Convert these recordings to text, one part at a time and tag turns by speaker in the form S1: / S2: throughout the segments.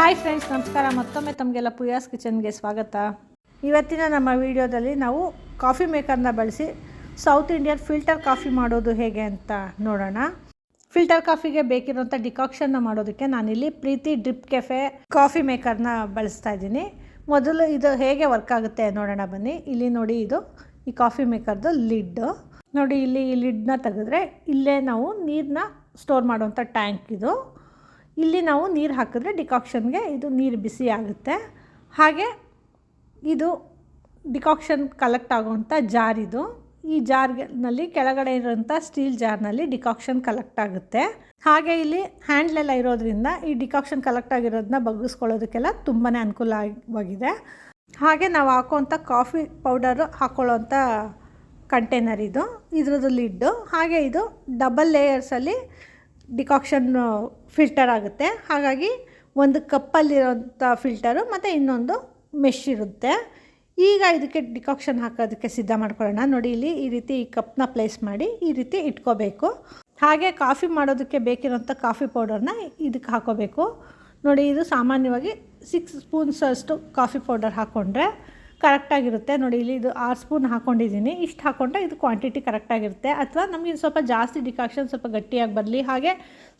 S1: Hi friends ನಮಸ್ಕಾರ. ಮತ್ತೊಮ್ಮೆ ತಮಗೆಲ್ಲ ಪುಯಾಸ್ ಕಿಚನ್ಗೆ ಸ್ವಾಗತ. ಇವತ್ತಿನ ನಮ್ಮ ವಿಡಿಯೋದಲ್ಲಿ ನಾವು ಕಾಫಿ ಮೇಕರ್ನ ಬಳಸಿ ಸೌತ್ ಇಂಡಿಯನ್ ಫಿಲ್ಟರ್ ಕಾಫಿ ಮಾಡೋದು ಹೇಗೆ ಅಂತ ನೋಡೋಣ. ಫಿಲ್ಟರ್ ಕಾಫಿಗೆ ಬೇಕಿರುವಂಥ ಡಿಕಾಕ್ಷನ್ನ ಮಾಡೋದಕ್ಕೆ ನಾನಿಲ್ಲಿ ಪ್ರೀತಿ ಡ್ರಿಪ್ ಕೆಫೆ ಕಾಫಿ ಮೇಕರ್ನ ಬಳಸ್ತಾ ಇದ್ದೀನಿ. ಮೊದಲು ಇದು ಹೇಗೆ ವರ್ಕ್ ಆಗುತ್ತೆ ನೋಡೋಣ ಬನ್ನಿ. ಇಲ್ಲಿ ನೋಡಿ ಇದು ಈ ಕಾಫಿ ಮೇಕರ್ದು ಲಿಡ್ಡು ನೋಡಿ ಇಲ್ಲಿ ಈ ಲಿಡ್ನ ತೆಗೆದ್ರೆ ಇಲ್ಲೇ ನಾವು ನೀರನ್ನ ಸ್ಟೋರ್ ಮಾಡುವಂಥ ಟ್ಯಾಂಕ್ ಇದು. ಇಲ್ಲಿ ನಾವು ನೀರು ಹಾಕಿದ್ರೆ ಡಿಕಾಕ್ಷನ್ಗೆ ಇದು ನೀರು ಬಿಸಿ ಆಗುತ್ತೆ. ಹಾಗೆ ಇದು ಡಿಕಾಕ್ಷನ್ ಕಲೆಕ್ಟ್ ಆಗುವಂಥ ಜಾರ್ ಇದು. ಈ ಜಾರ್ನಲ್ಲಿ ಕೆಳಗಡೆ ಇರೋಂಥ ಸ್ಟೀಲ್ ಜಾರ್ನಲ್ಲಿ ಡಿಕಾಕ್ಷನ್ ಕಲೆಕ್ಟ್ ಆಗುತ್ತೆ. ಹಾಗೆ ಇಲ್ಲಿ ಹ್ಯಾಂಡ್ಲೆಲ್ಲ ಇರೋದ್ರಿಂದ ಈ ಡಿಕಾಕ್ಷನ್ ಕಲೆಕ್ಟ್ ಆಗಿರೋದನ್ನ ಬಗ್ಗಿಸ್ಕೊಳ್ಳೋದಕ್ಕೆಲ್ಲ ತುಂಬಾ ಅನುಕೂಲವಾಗಿದೆ. ಹಾಗೆ ನಾವು ಹಾಕೋವಂಥ ಕಾಫಿ ಪೌಡರು ಹಾಕ್ಕೊಳ್ಳೋವಂಥ ಕಂಟೈನರ್ ಇದು. ಇದ್ರದ್ದು ಲಿಡ್ಡು. ಹಾಗೆ ಇದು ಡಬಲ್ ಲೇಯರ್ಸಲ್ಲಿ ಡಿಕಾಕ್ಷನ್ ಫಿಲ್ಟರ್ ಆಗುತ್ತೆ. ಹಾಗಾಗಿ ಒಂದು ಕಪ್ಪಲ್ಲಿರೋಂಥ ಫಿಲ್ಟರು ಮತ್ತು ಇನ್ನೊಂದು ಮೆಶ್ ಇರುತ್ತೆ. ಈಗ ಇದಕ್ಕೆ ಡಿಕಾಕ್ಷನ್ ಹಾಕೋದಕ್ಕೆ ಸಿದ್ಧ ಮಾಡ್ಕೊಳ್ಳೋಣ. ನೋಡಿ, ಇಲ್ಲಿ ಈ ರೀತಿ ಈ ಕಪ್ನ ಪ್ಲೇಸ್ ಮಾಡಿ ಈ ರೀತಿ ಇಟ್ಕೋಬೇಕು. ಹಾಗೆ ಕಾಫಿ ಮಾಡೋದಕ್ಕೆ ಬೇಕಿರೋಂಥ ಕಾಫಿ ಪೌಡರ್ನ ಇದಕ್ಕೆ ಹಾಕೋಬೇಕು. ನೋಡಿ, ಇದು ಸಾಮಾನ್ಯವಾಗಿ ಸಿಕ್ಸ್ ಸ್ಪೂನ್ಸ್ ಅಷ್ಟು ಕಾಫಿ ಪೌಡರ್ ಹಾಕ್ಕೊಂಡ್ರೆ ಕರೆಕ್ಟಾಗಿರುತ್ತೆ ನೋಡಿ, ಇಲ್ಲಿ ಇದು ಆರು ಸ್ಪೂನ್ ಹಾಕ್ಕೊಂಡಿದ್ದೀನಿ ಇಷ್ಟು ಹಾಕ್ಕೊಂಡ್ರೆ ಇದು ಕ್ವಾಂಟಿಟಿ ಕರೆಕ್ಟಾಗಿರುತ್ತೆ ಅಥವಾ ನಮಗೆ ಸ್ವಲ್ಪ ಜಾಸ್ತಿ ಡಿಕಾಕ್ಷನ್ ಸ್ವಲ್ಪ ಗಟ್ಟಿಯಾಗಿ ಬರಲಿ. ಹಾಗೆ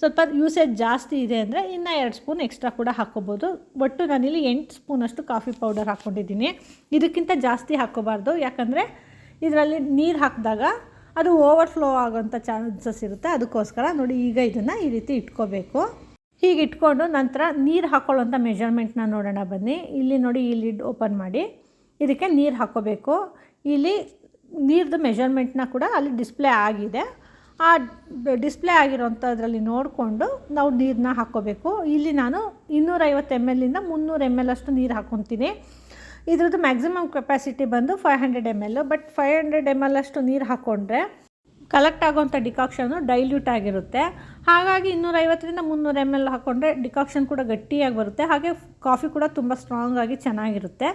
S1: ಸ್ವಲ್ಪ ಯೂಸೇಜ್ ಜಾಸ್ತಿ ಇದೆ ಅಂದರೆ ಇನ್ನು ಎರಡು ಸ್ಪೂನ್ ಎಕ್ಸ್ಟ್ರಾ ಕೂಡ ಹಾಕ್ಕೋಬೋದು ಒಟ್ಟು ನಾನಿಲ್ಲಿ ಎಂಟು ಸ್ಪೂನಷ್ಟು ಕಾಫಿ ಪೌಡರ್ ಹಾಕ್ಕೊಂಡಿದ್ದೀನಿ ಇದಕ್ಕಿಂತ ಜಾಸ್ತಿ ಹಾಕ್ಕೋಬಾರ್ದು ಯಾಕಂದರೆ ಇದರಲ್ಲಿ ನೀರು ಹಾಕಿದಾಗ ಅದು ಓವರ್ಫ್ಲೋ ಆಗೋಂಥ ಚಾನ್ಸಸ್ ಇರುತ್ತೆ. ಅದಕ್ಕೋಸ್ಕರ ನೋಡಿ, ಈಗ ಇದನ್ನು ಈ ರೀತಿ ಇಟ್ಕೋಬೇಕು. ಹೀಗೆ ಇಟ್ಕೊಂಡು ನಂತರ ನೀರು ಹಾಕ್ಕೊಳ್ಳೋಂಥ ಮೆಜರ್ಮೆಂಟ್ನ ನೋಡೋಣ ಬನ್ನಿ. ಇಲ್ಲಿ ನೋಡಿ, ಈ ಲಿಡ್ ಓಪನ್ ಮಾಡಿ. ಇದಕ್ಕೆ ನೀರು ಹಾಕ್ಕೋಬೇಕು ಇಲ್ಲಿ ನೀರ್ದು ಮೆಜರ್ಮೆಂಟ್ನ ಕೂಡ ಅಲ್ಲಿ ಡಿಸ್ಪ್ಲೇ ಆಗಿದೆ. ಆ ಡಿಸ್ಪ್ಲೇ ಆಗಿರೋಂಥದ್ರಲ್ಲಿ ನೋಡಿಕೊಂಡು ನಾವು ನೀರನ್ನ ಹಾಕ್ಕೋಬೇಕು ಇಲ್ಲಿ ನಾನು ಇನ್ನೂರೈವತ್ತು ಎಂ ಎಲ್ಲಿಂದ ಮುನ್ನೂರು ಎಂ ಎಲ್ ಅಷ್ಟು ನೀರು ಹಾಕ್ಕೊತೀನಿ ಇದ್ರದ್ದು ಮ್ಯಾಕ್ಸಿಮಮ್ ಕೆಪಾಸಿಟಿ ಬಂದು five hundred M L but five hundred M L ಅಷ್ಟು ನೀರು ಹಾಕ್ಕೊಂಡ್ರೆ ಕಲೆಕ್ಟ್ ಆಗೋವಂಥ ಡಿಕಾಕ್ಷನು ಡೈಲ್ಯೂಟ್ ಆಗಿರುತ್ತೆ. ಹಾಗಾಗಿ ಇನ್ನೂರೈವತ್ತರಿಂದ ಮುನ್ನೂರು ಎಂ ಎಲ್ ಹಾಕ್ಕೊಂಡ್ರೆ ಡಿಕಾಕ್ಷನ್ ಕೂಡ ಗಟ್ಟಿಯಾಗಿ ಬರುತ್ತೆ. ಹಾಗೆ ಕಾಫಿ ಕೂಡ ತುಂಬ ಸ್ಟ್ರಾಂಗಾಗಿ ಚೆನ್ನಾಗಿರುತ್ತೆ.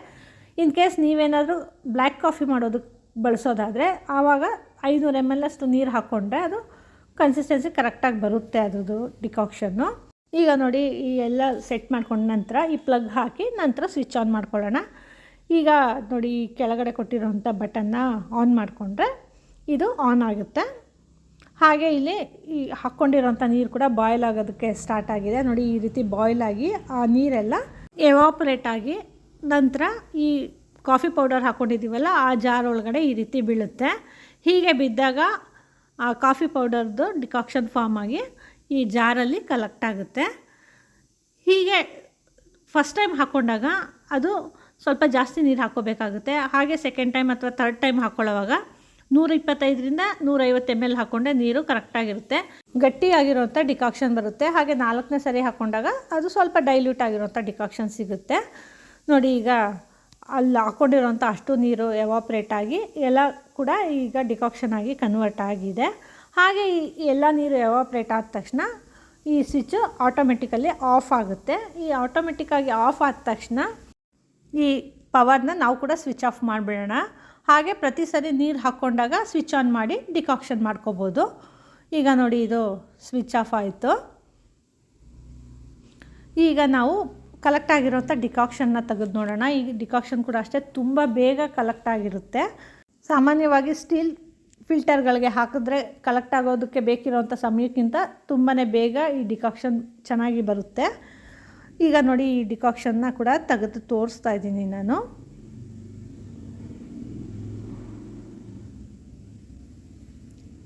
S1: ಇನ್ ಕೇಸ್ ನೀವೇನಾದರೂ ಬ್ಲ್ಯಾಕ್ ಕಾಫಿ ಮಾಡೋದಕ್ಕೆ ಬಳಸೋದಾದರೆ ಆವಾಗ ಐನೂರು ಎಂ ಎಲ್ ಅಷ್ಟು ನೀರು ಹಾಕ್ಕೊಂಡ್ರೆ ಅದು ಕನ್ಸಿಸ್ಟೆನ್ಸಿ ಕರೆಕ್ಟಾಗಿ ಬರುತ್ತೆ ಅದರದು ಡಿಕಾಕ್ಷನ್ನು ಈಗ ನೋಡಿ ಈ ಎಲ್ಲ ಸೆಟ್ ಮಾಡ್ಕೊಂಡ ನಂತರ ಈ ಪ್ಲಗ್ ಹಾಕಿ ನಂತರ ಸ್ವಿಚ್ ಆನ್ ಮಾಡ್ಕೊಳ್ಳೋಣ. ಈಗ ನೋಡಿ ಕೆಳಗಡೆ ಕೊಟ್ಟಿರೋಂಥ ಬಟನ್ನ ಆನ್ ಮಾಡಿಕೊಂಡ್ರೆ ಇದು ಆನ್ ಆಗುತ್ತೆ. ಹಾಗೆ ಇಲ್ಲಿ ಈ ಹಾಕ್ಕೊಂಡಿರೋಂಥ ನೀರು ಕೂಡ ಬಾಯ್ಲ್ ಆಗೋದಕ್ಕೆ ಸ್ಟಾರ್ಟ್ ಆಗಿದೆ. ನೋಡಿ ಈ ರೀತಿ ಬಾಯ್ಲ್ ಆಗಿ ಆ ನೀರೆಲ್ಲ ಎವಾಪ್ರೇಟ್ ಆಗಿ ನಂತರ ಈ ಕಾಫಿ ಪೌಡರ್ ಹಾಕ್ಕೊಂಡಿದ್ದೀವಲ್ಲ ಆ ಜಾರ್ ಒಳಗಡೆ ಈ ರೀತಿ ಬೀಳುತ್ತೆ. ಹೀಗೆ ಬಿದ್ದಾಗ ಆ ಕಾಫಿ ಪೌಡರ್ದು ಡಿಕಾಕ್ಷನ್ ಫಾರ್ಮ್ ಆಗಿ ಈ ಜಾರಲ್ಲಿ ಕಲೆಕ್ಟ್ ಆಗುತ್ತೆ. ಹೀಗೆ ಫಸ್ಟ್ ಟೈಮ್ ಹಾಕ್ಕೊಂಡಾಗ ಅದು ಸ್ವಲ್ಪ ಜಾಸ್ತಿ ನೀರು ಹಾಕ್ಕೋಬೇಕಾಗುತ್ತೆ. ಹಾಗೆ ಸೆಕೆಂಡ್ ಟೈಮ್ ಅಥವಾ ಥರ್ಡ್ ಟೈಮ್ ಹಾಕ್ಕೊಳ್ಳೋವಾಗ ನೂರ ಇಪ್ಪತ್ತೈದರಿಂದ ನೂರೈವತ್ತು ಎಂ ಎಲ್ ಹಾಕ್ಕೊಂಡೆ ನೀರು ಕರೆಕ್ಟಾಗಿರುತ್ತೆ ಗಟ್ಟಿಯಾಗಿರೋಂಥ ಡಿಕಾಕ್ಷನ್ ಬರುತ್ತೆ. ಹಾಗೆ ನಾಲ್ಕನೇ ಸರಿ ಹಾಕ್ಕೊಂಡಾಗ ಅದು ಸ್ವಲ್ಪ ಡೈಲ್ಯೂಟ್ ಆಗಿರೋಂಥ ಡಿಕಾಕ್ಷನ್ ಸಿಗುತ್ತೆ. ನೋಡಿ ಈಗ ಅಲ್ಲಿ ಹಾಕ್ಕೊಂಡಿರೋಂಥ ಅಷ್ಟು ನೀರು ಎವಾಪ್ರೇಟ್ ಆಗಿ ಎಲ್ಲ ಕೂಡ ಈಗ ಡಿಕಾಕ್ಷನ್ ಆಗಿ ಕನ್ವರ್ಟ್ ಆಗಿದೆ. ಹಾಗೆ ಈ ಎಲ್ಲ ನೀರು ಎವಾಪ್ರೇಟ್ ಆದ ತಕ್ಷಣ ಈ ಸ್ವಿಚ್ಚು ಆಟೋಮೆಟಿಕಲಿ ಆಫ್ ಆಗುತ್ತೆ. ಈ ಆಟೋಮೆಟಿಕ್ಕಾಗಿ ಆಫ್ ಆದ ತಕ್ಷಣ ಈ ಪವರ್ನ ನಾವು ಕೂಡ ಸ್ವಿಚ್ ಆಫ್ ಮಾಡಿಬಿಡೋಣ. ಹಾಗೆ ಪ್ರತಿ ಸರಿ ನೀರು ಹಾಕ್ಕೊಂಡಾಗ ಸ್ವಿಚ್ ಆನ್ ಮಾಡಿ ಡಿಕಾಕ್ಷನ್ ಮಾಡ್ಕೋಬೋದು. ಈಗ ನೋಡಿ ಇದು ಸ್ವಿಚ್ ಆಫ್ ಆಯಿತು. ಈಗ ನಾವು ಕಲೆಕ್ಟ್ ಆಗಿರೋಂಥ ಡಿಕಾಕ್ಷನ್ನ ತೆಗೆದು ನೋಡೋಣ. ಈ ಡಿಕಾಕ್ಷನ್ ಕೂಡ ಅಷ್ಟೇ ತುಂಬ ಬೇಗ ಕಲೆಕ್ಟ್ ಆಗಿರುತ್ತೆ. ಸಾಮಾನ್ಯವಾಗಿ ಸ್ಟೀಲ್ ಫಿಲ್ಟರ್ಗಳಿಗೆ ಹಾಕಿದ್ರೆ ಕಲೆಕ್ಟ್ ಆಗೋದಕ್ಕೆ ಬೇಕಿರೋಂಥ ಸಮಯಕ್ಕಿಂತ ತುಂಬಾ ಬೇಗ ಈ ಡಿಕಾಕ್ಷನ್ ಚೆನ್ನಾಗಿ ಬರುತ್ತೆ. ಈಗ ನೋಡಿ ಈ ಡಿಕಾಕ್ಷನ್ನ ಕೂಡ ತೆಗೆದು ತೋರಿಸ್ತಾ ಇದ್ದೀನಿ ನಾನು.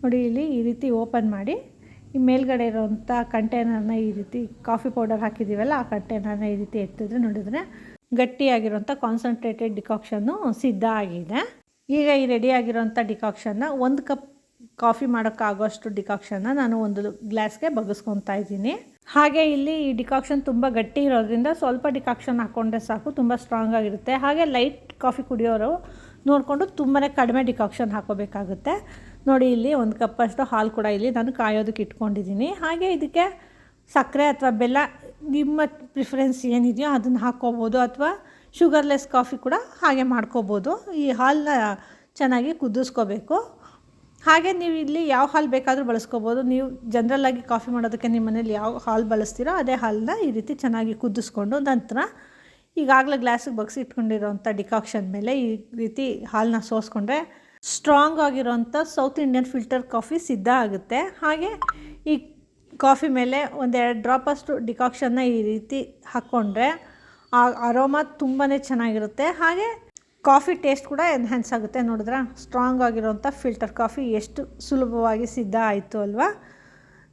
S1: ನೋಡಿ ಇಲ್ಲಿ ಈ ರೀತಿ ಓಪನ್ ಮಾಡಿ. ಈ ಮೇಲ್ಗಡೆ ಇರೋವಂಥ ಕಂಟೈನರ್ನ ಈ ರೀತಿ ಕಾಫಿ ಪೌಡರ್ ಹಾಕಿದ್ದೀವಲ್ಲ, ಆ ಕಂಟೈನರ್ನ ಈ ರೀತಿ ಎತ್ತಿದ್ರೆ ನೋಡಿದರೆ ಗಟ್ಟಿಯಾಗಿರುವಂಥ ಕಾನ್ಸಂಟ್ರೇಟೆಡ್ ಡಿಕಾಕ್ಷನ್ನು ಸಿದ್ಧ ಆಗಿದೆ. ಈಗ ಈ ರೆಡಿಯಾಗಿರೋಂಥ ಡಿಕಾಕ್ಷನ್ನ ಒಂದು ಕಪ್ ಕಾಫಿ ಮಾಡೋಕ್ಕಾಗೋಷ್ಟು ಡಿಕಾಕ್ಷನ್ನ ನಾನು ಒಂದು ಗ್ಲಾಸ್ಗೆ ಬಗ್ಗಿಸ್ಕೊತಾ ಇದ್ದೀನಿ. ಹಾಗೆ ಇಲ್ಲಿ ಈ ಡಿಕಾಕ್ಷನ್ ತುಂಬ ಗಟ್ಟಿ ಇರೋದ್ರಿಂದ ಸ್ವಲ್ಪ ಡಿಕಾಕ್ಷನ್ ಹಾಕ್ಕೊಂಡ್ರೆ ಸಾಕು, ತುಂಬ ಸ್ಟ್ರಾಂಗ್ ಆಗಿರುತ್ತೆ. ಹಾಗೆ ಲೈಟ್ ಕಾಫಿ ಕುಡಿಯೋರು ನೋಡಿಕೊಂಡು ತುಂಬಾ ಕಡಿಮೆ ಡಿಕಾಕ್ಷನ್ ಹಾಕೋಬೇಕಾಗುತ್ತೆ. ನೋಡಿ ಇಲ್ಲಿ ಒಂದು ಕಪ್ಪಷ್ಟು ಹಾಲು ಕೂಡ ಇಲ್ಲಿ ನಾನು ಕಾಯೋದಕ್ಕೆ ಇಟ್ಕೊಂಡಿದ್ದೀನಿ. ಹಾಗೆ ಇದಕ್ಕೆ ಸಕ್ಕರೆ ಅಥವಾ ಬೆಲ್ಲ, ನಿಮ್ಮ ಪ್ರಿಫರೆನ್ಸ್ ಏನಿದೆಯೋ ಅದನ್ನು ಹಾಕ್ಕೋಬೋದು ಅಥವಾ ಶುಗರ್ಲೆಸ್ ಕಾಫಿ ಕೂಡ ಹಾಗೆ ಮಾಡ್ಕೋಬೋದು. ಈ ಹಾಲನ್ನ ಚೆನ್ನಾಗಿ ಕುದಿಸ್ಕೋಬೇಕು. ಹಾಗೆ ನೀವು ಇಲ್ಲಿ ಯಾವ ಹಾಲು ಬೇಕಾದರೂ ಬಳಸ್ಕೋಬೋದು. ನೀವು ಜನ್ರಲ್ಲಾಗಿ ಕಾಫಿ ಮಾಡೋದಕ್ಕೆ ನಿಮ್ಮ ಮನೇಲಿ ಯಾವ ಹಾಲು ಬಳಸ್ತೀರೋ ಅದೇ ಹಾಲನ್ನ ಈ ರೀತಿ ಚೆನ್ನಾಗಿ ಕುದಿಸ್ಕೊಂಡು ನಂತರ ಈಗಾಗಲೇ ಗ್ಲಾಸಿಗೆ ಬಗ್ಸಿ ಇಟ್ಕೊಂಡಿರೋಂಥ ಡಿಕಾಕ್ಷನ್ ಮೇಲೆ ಈ ರೀತಿ ಹಾಲನ್ನ ಸೋಸ್ಕೊಂಡ್ರೆ ಸ್ಟ್ರಾಂಗ್ ಆಗಿರೋಂಥ ಸೌತ್ ಇಂಡಿಯನ್ ಫಿಲ್ಟರ್ ಕಾಫಿ ಸಿದ್ಧ ಆಗುತ್ತೆ. ಹಾಗೆ ಈ ಕಾಫಿ ಮೇಲೆ ಒಂದೆರಡು ಡ್ರಾಪಷ್ಟು ಡಿಕಾಕ್ಷನ್ನ ಈ ರೀತಿ ಹಾಕ್ಕೊಂಡ್ರೆ ಆ ಅರೋಮಾ ತುಂಬಾ ಚೆನ್ನಾಗಿರುತ್ತೆ. ಹಾಗೆ ಕಾಫಿ ಟೇಸ್ಟ್ ಕೂಡ ಎನ್ಹ್ಯಾನ್ಸ್ ಆಗುತ್ತೆ. ನೋಡಿದ್ರೆ? ಸ್ಟ್ರಾಂಗ್ ಆಗಿರೋಂಥ ಫಿಲ್ಟರ್ ಕಾಫಿ ಎಷ್ಟು ಸುಲಭವಾಗಿ ಸಿದ್ಧ ಆಯಿತು ಅಲ್ವಾ?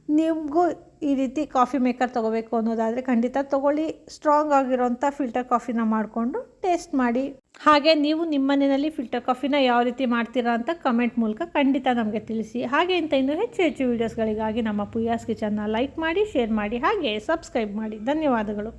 S1: ನಿಮಗೂ ಈ ರೀತಿ ಕಾಫಿ ಮೇಕರ್ ತೊಗೋಬೇಕು ಅನ್ನೋದಾದರೆ ಖಂಡಿತ ತೊಗೊಳ್ಳಿ. ಸ್ಟ್ರಾಂಗ್ ಆಗಿರೋಂಥ ಫಿಲ್ಟರ್ ಕಾಫಿನ ಮಾಡಿಕೊಂಡು ಟೇಸ್ಟ್ ಮಾಡಿ. ಹಾಗೆ ನೀವು ನಿಮ್ಮ ಮನೆಯಲ್ಲಿ ಫಿಲ್ಟರ್ ಕಾಫಿನ ಯಾವ ರೀತಿ ಮಾಡ್ತೀರಾ ಅಂತ ಕಮೆಂಟ್ ಮೂಲಕ ಖಂಡಿತ ನಮಗೆ ತಿಳಿಸಿ. ಹಾಗೆ ಇಂಥ ಇನ್ನೂ ಹೆಚ್ಚು ಹೆಚ್ಚು ವೀಡಿಯೋಸ್ಗಳಿಗಾಗಿ ನಮ್ಮ ಪುಯಾಸ್ ಕಿಚನ್ನ ಲೈಕ್ ಮಾಡಿ ಶೇರ್ ಮಾಡಿ, ಹಾಗೆ ಸಬ್ಸ್ಕ್ರೈಬ್ ಮಾಡಿ. ಧನ್ಯವಾದಗಳು.